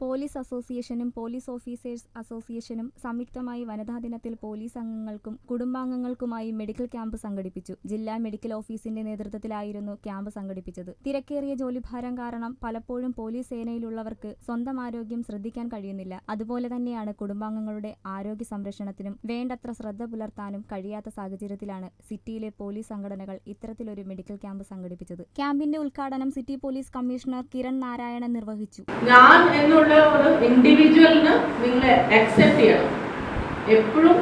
Police അസോസിയേഷനും police officers അസോസിയേഷനും സംയുക്തമായി വനിതാ ദിനത്തിൽ പോലീസ് അംഗങ്ങൾക്കും കുടുംബാംഗങ്ങൾക്കുമായി മെഡിക്കൽ ക്യാമ്പ് സംഘടിപ്പിച്ചു. ജില്ലാ മെഡിക്കൽ ഓഫീസിന്റെ നേതൃത്വത്തിലായിരുന്നു ക്യാമ്പ് സംഘടിപ്പിച്ചത്. തിരക്കേറിയ ജോലിഭാരം കാരണം പലപ്പോഴും പോലീസ് സേനയിലുള്ളവർക്ക് സ്വന്തം ആരോഗ്യം ശ്രദ്ധിക്കാൻ കഴിയുന്നില്ല. അതുപോലെ തന്നെയാണ് കുടുംബാംഗങ്ങളുടെ ആരോഗ്യ സംരക്ഷണത്തിനും വേണ്ടത്ര ശ്രദ്ധ പുലർത്താനും കഴിയാത്ത സാഹചര്യത്തിലാണ് സിറ്റിയിലെ പോലീസ് സംഘടനകൾ ഇത്തരത്തിലൊരു മെഡിക്കൽ ക്യാമ്പ് സംഘടിപ്പിച്ചത്. ക്യാമ്പിന്റെ ഉദ്ഘാടനം city police commissioner Kiran Narayanan നിർവഹിച്ചു. ഞാൻ എന്നുള്ള ഒരു ഇൻഡിവിജ്വലിന് നിങ്ങൾ അക്സെപ്റ്റ് ചെയ്യണം. എപ്പോഴും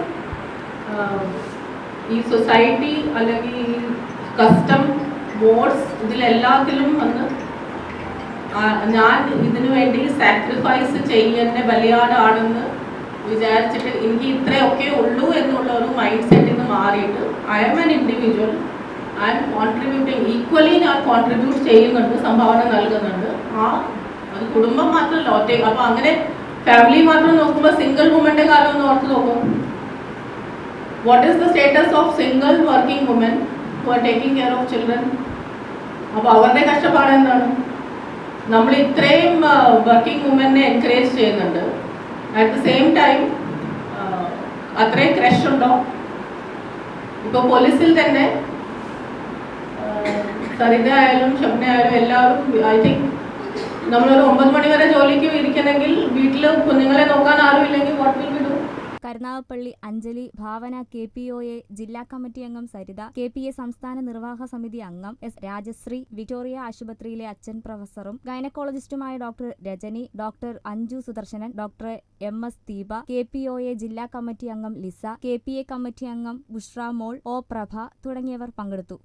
ഈ സൊസൈറ്റി അല്ലെങ്കിൽ ഈ കസ്റ്റം ബോർഡ്സ് ഇതിലെല്ലാത്തിലും വന്ന് ഞാൻ ഇതിനു വേണ്ടി സാക്രിഫൈസ് ചെയ്യുന്ന ബലിയാടാണെന്ന് വിചാരിച്ചിട്ട് എനിക്ക് ഇത്രയൊക്കെ ഉള്ളൂ എന്നുള്ള ഒരു മൈൻഡ് സെറ്റിൽ നിന്ന് മാറിയിട്ട് I am an individual I am contributing equally ഞാൻ കോൺട്രിബ്യൂട്ട് ചെയ്യുന്നുണ്ട് സംഭാവന നൽകുന്നുണ്ട്. ആ അത് കുടുംബം മാത്രമല്ല ഒറ്റ അപ്പൊ അങ്ങനെ ഫാമിലി മാത്രം നോക്കുമ്പോൾ സിംഗിൾ വുമന്റെ കാര്യം ഒന്ന് ഓർത്ത് നോക്കും. What is the status of single working woman who are taking care of children അപ്പോൾ അവരുടെ കഷ്ടപ്പാട് എന്താണ്? നമ്മൾ ഇത്രയും വർക്കിംഗ് വുമനെ എൻകറേജ് ചെയ്യുന്നുണ്ട്. അറ്റ് ദ സെയിം ടൈം അത്രയും ക്രഷ് ഉണ്ടോ? ഇപ്പോൾ പോലീസിൽ തന്നെ സരിത ആയാലും ഷബ്ന ആയാലും എല്ലാവരും ഐ തിങ്ക് നമ്മളൊരു ഒമ്പത് മണി വരെ ജോലിക്ക് ഇരിക്കണമെങ്കിൽ വീട്ടിൽ കുഞ്ഞുങ്ങളെ നോക്കാൻ ആരും ഇല്ലെങ്കിൽ what will do Karunagappally Anjali Bhavana K P O A ജില്ലാ കമ്മിറ്റി അംഗം സരിത കെ പി എ സംസ്ഥാന നിർവാഹക സമിതി അംഗം എസ് രാജശ്രീ വിക്ടോറിയ ആശുപത്രിയിലെ അച്ഛൻ പ്രൊഫസറും ഗൈനക്കോളജിസ്റ്റുമായ doctor Rajani doctor Anju Sudarshanan doctor M S Deepa K P O A ജില്ലാ കമ്മിറ്റി അംഗം Lisa K P A committee അംഗം ബുഷ്ര മോൾ ഒ പ്രഭ തുടങ്ങിയവർ പങ്കെടുത്തു.